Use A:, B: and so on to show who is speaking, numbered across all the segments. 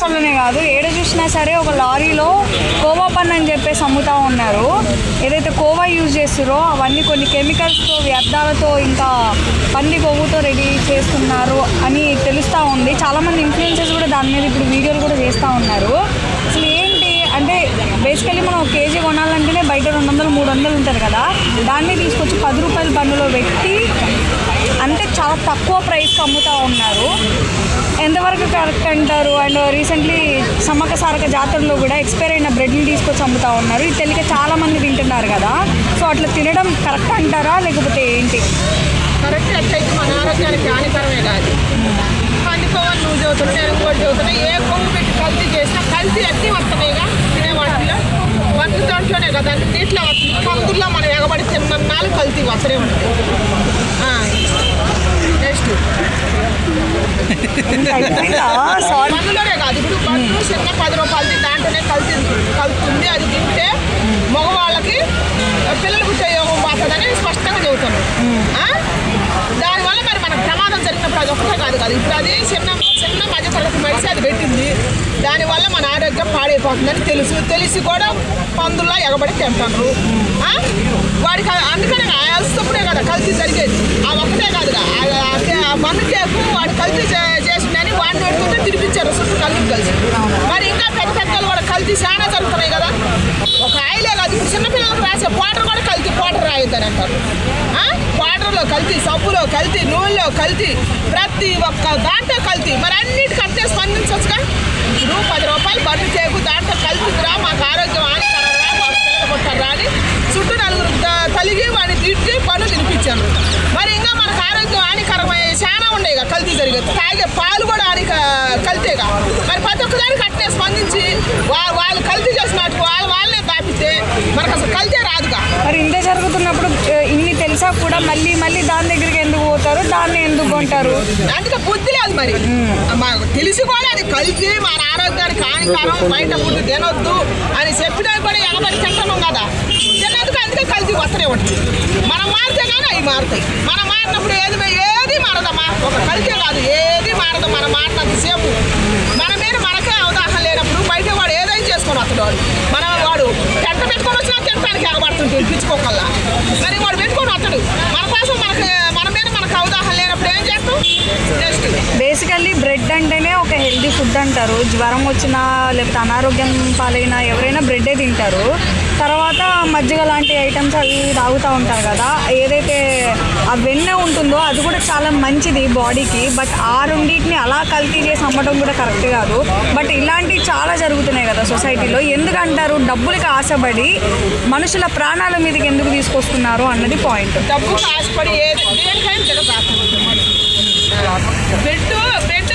A: రాష్ట్రంలోనే కాదు. ఏడ చూసినా సరే ఒక లారీలో కోవా పన్ను అని చెప్పేసి అమ్ముతా ఉన్నారు. ఏదైతే కోవా యూజ్ చేస్తారో అవన్నీ కొన్ని కెమికల్స్తో వ్యర్థాలతో ఇంకా పంది కొవ్వుతో రెడీ చేస్తున్నారు అని తెలుస్తూ ఉంది. చాలామంది ఇన్ఫ్లుయెన్సర్స్ కూడా దాని మీద ఇప్పుడు వీడియోలు కూడా చేస్తూ ఉన్నారు. అసలు ఏంటి అంటే బేసికలీ మనం ఒక కేజీ కొనాలంటేనే బయట రెండు వందలు మూడు వందలు ఉంటుంది కదా. దాన్ని తీసుకొచ్చి పది రూపాయల పన్నులో పెట్టి అంటే చాలా తక్కువ ప్రైస్కి అమ్ముతూ ఉన్నారు. ఎంతవరకు కరెక్ట్ అంటారు? అండ్ రీసెంట్లీ సమ్మక సారక జాతరలో కూడా ఎక్స్పైర్ అయిన బ్రెడ్ని తీసుకొచ్చి అమ్ముతా ఉన్నారు. ఈ తెలియక చాలా మంది తింటున్నారు కదా. సో అట్లా తినడం కరెక్ట్ అంటారా? లేకపోతే ఏంటి?
B: కరెక్ట్. ఎట్లయితే మన ఆరోగ్యానికి హానికరమే కాదు. పందికోవాలి నువ్వు చదువుతున్నా నేను ఇంకోటి చదువుతున్నా ఏ కొమ్ము పెట్టి కల్తీ చేసినా కల్తీ అన్నీ వస్తున్నాయిగా తినే వాటిలో. వంట దాంట్లోనే కదా. అన్ని దీంట్లో వస్తుంది. కందుల్లో మనం ఎగబడి తిన్నాళ్ళు కల్తీ వస్తూనే ఉంటుంది నెక్స్ట్
A: సారీ
B: మందులోనే కాదు. ఇప్పుడు మందు చిన్న పది రూపాయలది దాంట్లోనే కలిసి కలుపుతుంది అది తింటే మగవాళ్ళకి పిల్లలు పుట్టే యోగం పోతుందని స్పష్టంగా చెబుతాను దానివల్ల మరి మనకు ప్రమాదం జరిగినప్పుడు అది ఒక్కటే కాదు కాదు. ఇప్పుడు అది చిన్న చిన్న మధ్య తరగతి మనిషి అది పెట్టింది. దానివల్ల మన ఆరోగ్యం పాడైపోతుందని తెలుసు. తెలిసి కూడా పందుల్లో ఎగబడి తింటారు. వాడికి అందుకనే అలసినప్పుడే కదా. కలిసి జరిగేది ఆ ఒక్కటే కాదు ఆ మన్ను కేకు వాడు కల్తీ చే- చేసిందని వాడిని పెట్టుకుంటే తినిపించారు చుట్టూ నలుగురు కలిసి మరి ఇంకా పెద్ద పెద్దలు కూడా కల్తీ చాలా జరుగుతున్నాయి కదా ఒక ఆయిలే కాదు ఇప్పుడు చిన్నపిల్లలకు రాసే పౌడర్ కూడా కల్తీ పౌడర్ రాయొద్దని అంటారు ఆ? పౌడర్లో కల్తీ సబ్బులో కల్తీ నూనెలో కల్తీ ప్రతి ఒక్క దాంట్లో కల్తీ. మరి అన్నిటికంటే స్పందించవచ్చుగా ఇప్పుడు పది రూపాయలు బండి చేయకు దాంట్లో కల్తీరా మాకు ఆరోగ్యం హానికరరా మాకు పిల్లలు కొట్టారా అని చుట్టూ నలుగురు తలిగి వాడిని తిట్టి పన్ను తినిపించాను మరి ఇంకా మనకు ఆరోగ్యం హానికరమయ్యే చాలా ఉన్నాయి కదా కల్తీ జరిగేది. తాగే పాలు కూడా హానిక కల్తీగా మరి ప్రతి ఒక్కదానికి అట్నే స్పందించి వా- వాళ్ళు కల్తీ చేసినట్టు వాళ్ళు వాళ్ళనే దాపితే మనకు అసలు కల్తీ రాదుగా
A: మరి ఇంత జరుగుతున్నప్పుడు ఆ, ఇన్ని తెలిసా కూడా మళ్ళీ మళ్ళీ దాని దగ్గరికి ఎందుకు పోతారు దాన్ని ఎందుకు కొంటారు?
B: అందుకే బుద్ధి లేదు మరి. మాకు తెలిసి కూడా అది కల్తీ మన ఆరోగ్యానికి హానికరం బయట ఫుడ్ తినొద్దు అని చెప్పినా కూడా ఎనబడి తింటున్నాం కదా. తిన్నందుకు అందుకే కల్తీ వస్తూనే ఉంటుంది మనం మారితే కానీ అవి మారుతాయి. మనం మారినప్పుడు ఏది ఏది మారదమ్మా ఒక కల్తీ కాదు ఏది మారదు మనం మారినంత సేపు మన మీద మనకే అవగాహన లేనప్పుడు బయట వాడు ఏదైనా చేసుకొని వస్తాడు వాడు మన వాడు పెంట పెట్టుకొని వచ్చినా తినడానికి ఆగబడుతుంది పిచ్చుకోకల్లా మరి వాడు పెట్టుకొని వస్తాడు. మన కోసం మనకు మన మీద మనకు అవగాహన లేనప్పుడు ఏం చేస్తాం?
A: బేసికల్లీ బ్రెడ్ అంటేనే ఒక హెల్దీ ఫుడ్ అంటారు. జ్వరం వచ్చినా లేకపోతే అనారోగ్యం పాలైనా ఎవరైనా బ్రెడ్డే తింటారు. తర్వాత మజ్జిగ లాంటి ఐటమ్స్ అవి తాగుతూ ఉంటారు కదా ఏదైతే ఆ వెన్నె ఉంటుందో అది కూడా చాలా మంచిది బాడీకి. బట్ ఆ రెండింటిని అలా కల్తీ చేసి అమ్మటం కూడా కరెక్ట్ కాదు. బట్ ఇలాంటివి చాలా జరుగుతున్నాయి కదా సొసైటీలో. ఎందుకంటారు? డబ్బులకి ఆశపడి మనుషుల ప్రాణాల మీదకి ఎందుకు తీసుకొస్తున్నారు అన్నది పాయింట్.
B: డబ్బు ఆశపడి బ్రెడ్ బ్రెడ్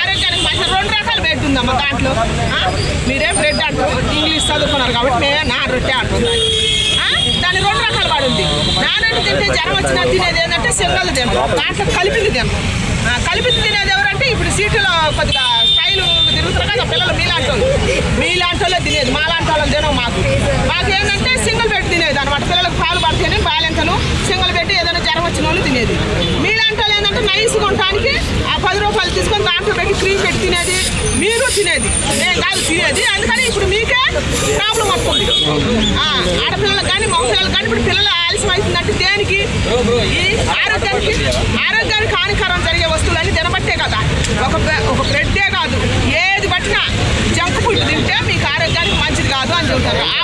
B: ఆరోగ్యానికి మంచి రెండు రకాల బ్రెడ్ ఉందమ్మా దాంట్లో. మీరే బ్రెడ్ అంటారు? ఇంగ్లీష్ చదువుకున్నారు కాబట్టి నేను నా రొట్టె అంటుంది దాని రెండు రకాల వాడు ఉంది నానటి తింటే జ్వరం వచ్చినా తినేది ఏంటంటే సింగల్ తింటాం దాంట్లో కలిపింది తింటాం కలిపింది తినేది ఎవరంటే ఇప్పుడు సీటులో కొద్దిగా స్టైల్ తిరుగుతారు కదా పిల్లలు మీలాంటి వాళ్ళు. మీలాంటి వాళ్ళే తినేది. మాలాంటి వాళ్ళని తినవు మాకు. మాకు ఏంటంటే ఆ పది రూపాయలు తీసుకొని దాంట్లో పెట్టి క్రీమ్ పెట్టి తినేది మీరు తినేది. నేను కాదు తినేది. అందుకని ఇప్పుడు మీకే ప్రాబ్లం వస్తుంది. ఆ, ఆడపిల్లలకు కానీ మగ పిల్లలకు కానీ ఇప్పుడు పిల్లలు ఆలస్యం అవుతుందంటే దేనికి? ఈ ఆరోగ్యానికి ఆరోగ్యానికి హానికరం జరిగే వస్తువులన్నీ